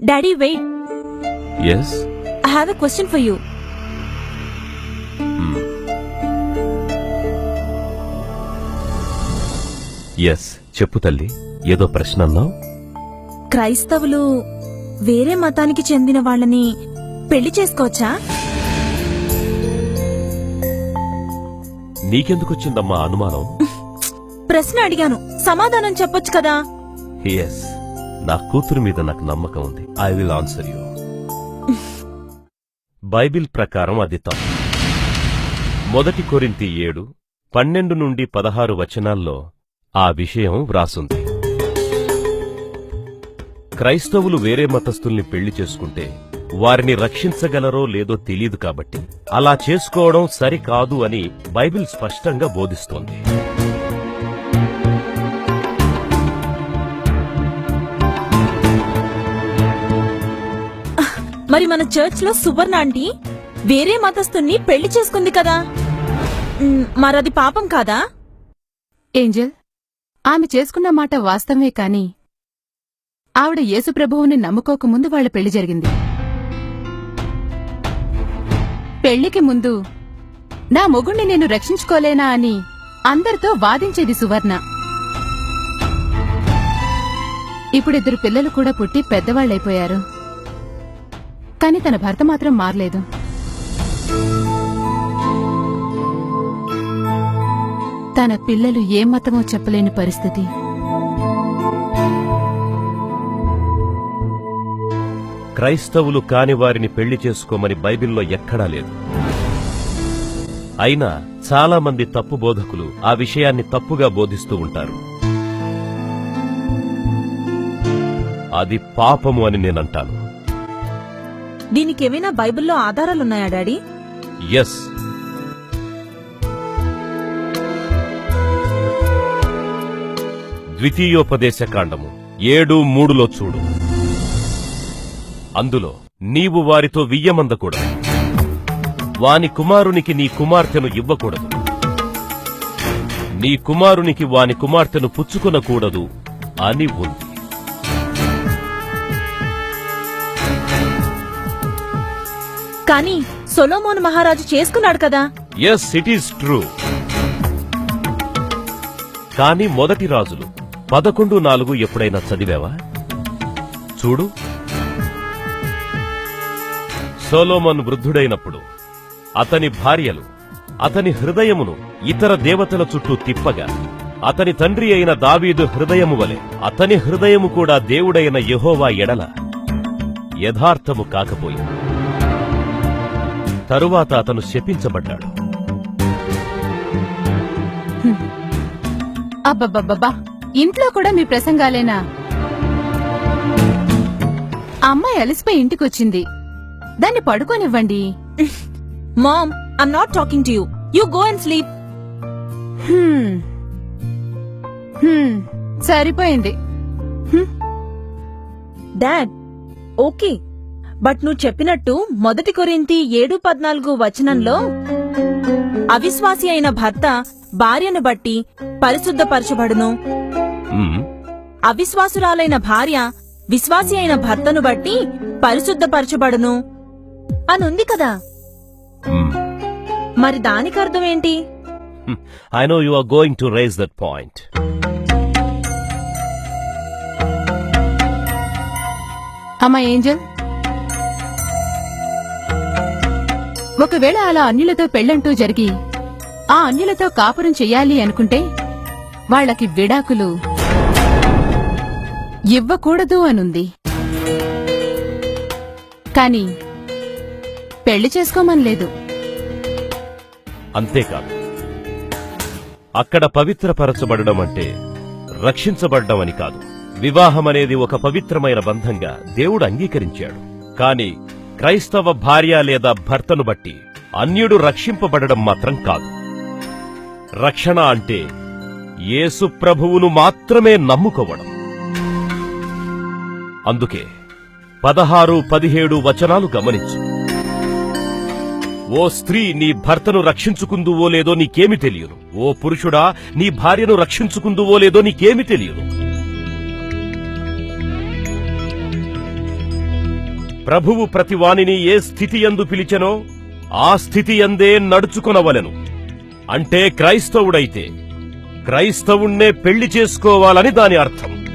Daddy wait yes I have a question for you yes చెప్పు తల్లి. ఏదో ప్రశ్న అన్నావు? క్రైస్తవులు వేరే మతానికి చెందిన వాళ్ళని పెళ్ళి చేసుకోవచ్చా? నీకెందుకొచ్చిందమ్మా అనుమానం? ప్రశ్న అడిగాను. సమాధానం చెప్పొచ్చు కదా? ఎస్ నా కూతురు మీద నాకు నమ్మకం ఉంది. I will answer you Bible ప్రకారం అది తప్పు. మొదటి కొరింతి ఏడు పన్నెండు నుండి పదహారు వచనాల్లో ఆ విషయం వ్రాసుంది. క్రైస్తవులు వేరే మతస్థుల్ని పెళ్ళి చేసుకుంటే వారిని రక్షించగలరో లేదో తెలియదు కాబట్టి అలా చేసుకోవడం సరికాదు అని బైబిల్ స్పష్టంగా బోధిస్తోంది. మరి మన చర్చ్లో సువర్ణ ఆంటీ వేరే మతస్థుణ్ణి పెళ్ళి చేసుకుంది కదా. మరది పాపం కాదా? ఏంజల్ ఆమె చేసుకున్న మాట వాస్తవమే కాని ఆవిడ యేసుప్రభువుని నమ్ముకోకముందు వాళ్ళ పెళ్ళి జరిగింది. పెళ్ళికి ముందు నా మొగుణ్ణి నేను రక్షించుకోలేనా అని అందరితో వాదించేది సువర్ణ. ఇప్పుడిద్దరు పిల్లలు కూడా పుట్టి పెద్దవాళ్ళైపోయారు కానీ తన భర్త మాత్రం మారలేదు. తన పిల్లలు ఏ మతమో చెప్పలేని పరిస్థితి. క్రైస్తవులు కాని వారిని పెళ్ళి చేసుకోమని బైబిల్లో ఎక్కడా లేదు. అయినా చాలా మంది తప్పు బోధకులు ఆ విషయాన్ని తప్పుగా బోధిస్తూ ఉంటారు. అది పాపము అని నేనంటాను. దీనికేమైనా బైబిల్లో ఆధారాలున్నాయా డాడీ? ఎస్ ద్వితీయోపదేశ కాండము ఏడు మూడులో చూడు. అందులో నీవు వారితో వియ్యమందకూడదు. వాని కుమారునికి నీ కుమార్తెను ఇవ్వకూడదు. నీ కుమారునికి వాని కుమార్తెను పుచ్చుకొనకూడదు అని ఉంది. కానీ సొలోమోన్ మహారాజు చేసుకున్నాడు కదా. ఎస్ ఇట్ ఈస్ ట్రూ కానీ మొదటి రాజులు పదకొండు నాలుగు ఎప్పుడైనా చదివావా? చూడు. సోలోమన్ వృద్ధుడైనప్పుడు అతని భార్యలు అతని హృదయమును ఇతర దేవతల చుట్టూ తిప్పగా అతని తండ్రి అయిన దావీదు హృదయము వలె అతని హృదయము కూడా దేవుడైన యెహోవా ఎడల యథార్థము కాకపోయింది. తరువాత అతను శపించబడ్డాడు. అబ్బబ్బబ్బబ్బా ఇంట్లో కూడా మీ ప్రసంగాలేనా? అమ్మాయి అలిసిపోయి ఇంటికొచ్చింది. దాన్ని పడుకోనివ్వండి. Mom I'm not talking to you. You go and sleep. Hmm. Hmm. సరిపోయింది. Dad okay. బట్ నువ్వు చెప్పినట్టు మొదటి కొరింతి ఏడు పద్నాలుగు వచనంలో అవిశ్వాసి అయిన భర్త భార్యను బట్టి పరిశుద్ధపరచబడును. అవిశ్వాసురాలైన భార్య విశ్వాసి అయిన భర్తను బట్టి పరిశుద్ధపరచబడును అనుంది కదా. మరి దానికి అర్థం ఏంటి I know you are going to raise that point. అమ్మా ఏంజల్ ఒకవేళ అలా అన్యులతో పెళ్ళంటూ జరిగి ఆ అన్యులతో కాపురం చెయ్యాలి అనుకుంటే వాళ్ళకి విడాకులు ఇవ్వకూడదు అనుంది. కాని పెళ్ళి చేసుకోమనలేదు అంతేకాదు అక్కడ పవిత్రపరచబడడం అంటే రక్షించబడ్డం అని కాదు. వివాహం అనేది ఒక పవిత్రమైన బంధంగా దేవుడు అంగీకరించాడు. కాని క్రైస్తవ భార్య లేదా భర్తను బట్టి అన్యుడు రక్షింపబడడం మాత్రం కాదు. రక్షణ అంటే యేసు ప్రభువును మాత్రమే నమ్ముకోవడం. అందుకే పదహారు పదిహేడు వచనాలు గమనించు. ఓ స్త్రీ నీ భర్తను రక్షించుకుందువో లేదో నీకేమి తెలియదు. ఓ పురుషుడా నీ భార్యను రక్షించుకుందువో లేదో నీకేమి తెలియదు. ప్రభువు ప్రతివానిని ఏ స్థితి ఎందు పిలిచెనో ఆ స్థితి ఎందే నడుచుకొనవలెను. అంటే క్రైస్తవుడైతే క్రైస్తవుణ్ణే పెళ్ళి చేసుకోవాలని దాని అర్థం.